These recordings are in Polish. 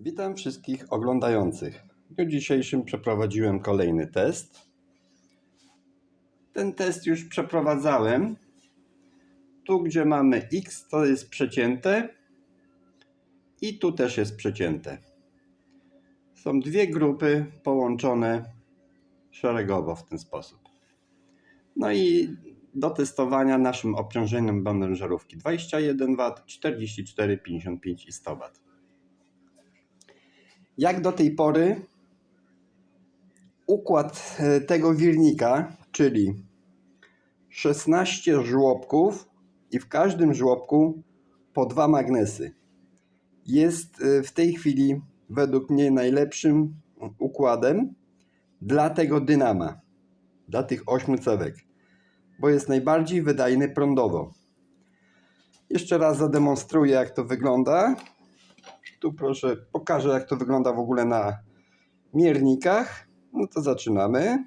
Witam wszystkich oglądających. W dniu dzisiejszym przeprowadziłem kolejny test. Ten test już przeprowadzałem. Tu, gdzie mamy X, to jest przecięte. I tu też jest przecięte. Są dwie grupy połączone szeregowo w ten sposób. No i do testowania naszym obciążeniem będą żarówki 21 W, 44, 55 i 100 W. Jak do tej pory układ e, tego wirnika, czyli 16 żłobków i w każdym żłobku po dwa magnesy, jest e, w tej chwili według mnie najlepszym układem dla tego dynama, dla tych ośmiu cewek, bo jest najbardziej wydajny prądowo. Jeszcze raz zademonstruję, jak to wygląda. Tu proszę, pokażę jak to wygląda w ogóle na miernikach. No to zaczynamy.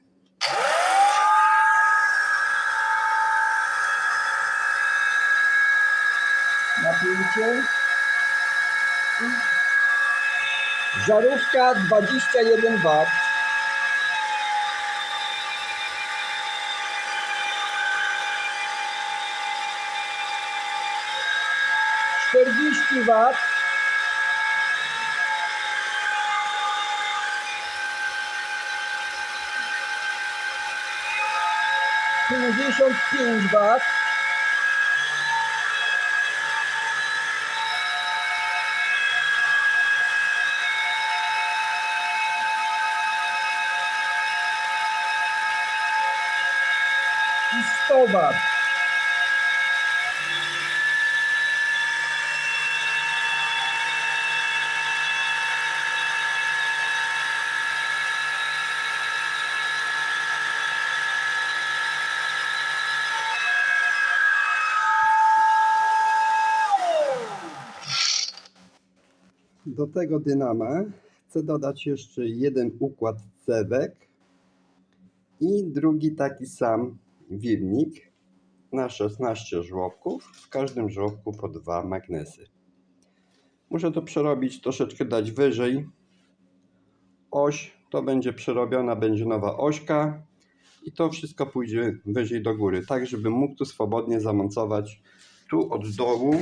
Napięcie. Żarówka 21 W. Czterdzieści wat. 55 wat. I 100 wat. Do tego dynama chcę dodać jeszcze jeden układ cewek i drugi taki sam wirnik na 16 żłobków, w każdym żłobku po dwa magnesy. Muszę to przerobić, troszeczkę dać wyżej. Oś to będzie przerobiona, będzie nowa ośka i to wszystko pójdzie wyżej do góry, tak żeby mógł tu swobodnie zamocować tu od dołu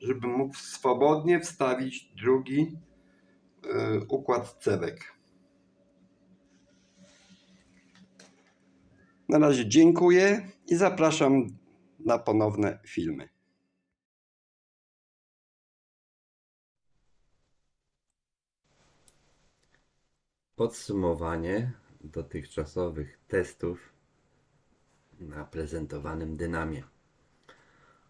żeby mógł swobodnie wstawić drugi y, układ cewek. Na razie dziękuję i zapraszam na ponowne filmy. Podsumowanie dotychczasowych testów na prezentowanym dynamie.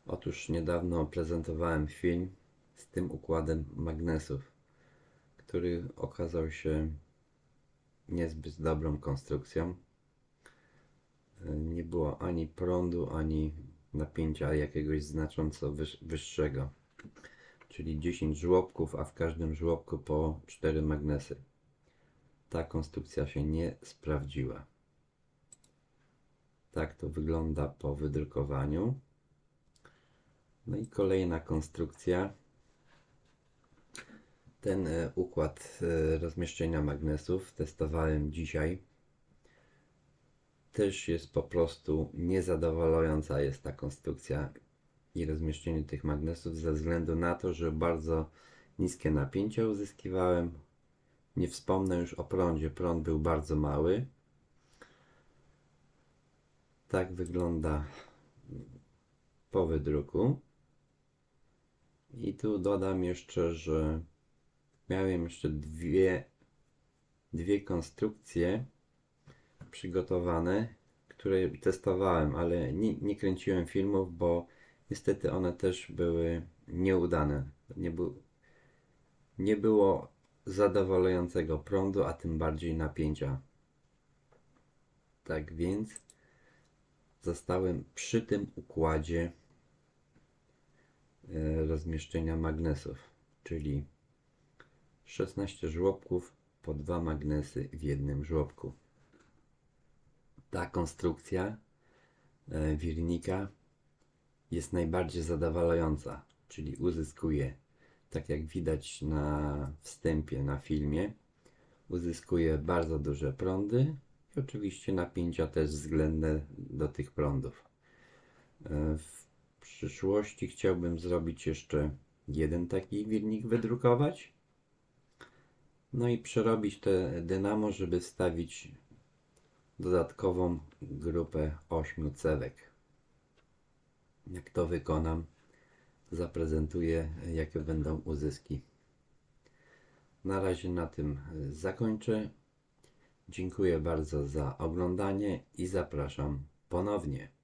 Otóż niedawno prezentowałem film z tym układem magnesów, który okazał się niezbyt dobrą konstrukcją. Nie było ani prądu, ani napięcia jakiegoś znacząco wyż- wyższego. Czyli 10 żłobków, a w każdym żłobku po 4 magnesy. Ta konstrukcja się nie sprawdziła. Tak to wygląda po wydrukowaniu. No i kolejna konstrukcja. Ten e, układ e, rozmieszczenia magnesów testowałem dzisiaj. Też jest po prostu niezadowalająca jest ta konstrukcja i rozmieszczenie tych magnesów ze względu na to, że bardzo niskie napięcia uzyskiwałem. Nie wspomnę już o prądzie. Prąd był bardzo mały. Tak wygląda po wydruku. I tu dodam jeszcze, że miałem jeszcze dwie, dwie konstrukcje przygotowane, które testowałem, ale nie, nie kręciłem filmów, bo niestety one też były nieudane. Nie, był, nie było zadowalającego prądu, a tym bardziej napięcia. Tak więc zostałem przy tym układzie rozmieszczenia magnesów, czyli 16 żłobków po dwa magnesy w jednym żłobku. Ta konstrukcja e, wirnika jest najbardziej zadowalająca, czyli uzyskuje tak jak widać na wstępie na filmie, uzyskuje bardzo duże prądy i oczywiście napięcia też względne do tych prądów. E, W przyszłości chciałbym zrobić jeszcze jeden taki wirnik wydrukować. No i przerobić te dynamo, żeby wstawić dodatkową grupę 8 cewek. Jak to wykonam, zaprezentuję, jakie będą uzyski. Na razie na tym zakończę. Dziękuję bardzo za oglądanie i zapraszam ponownie.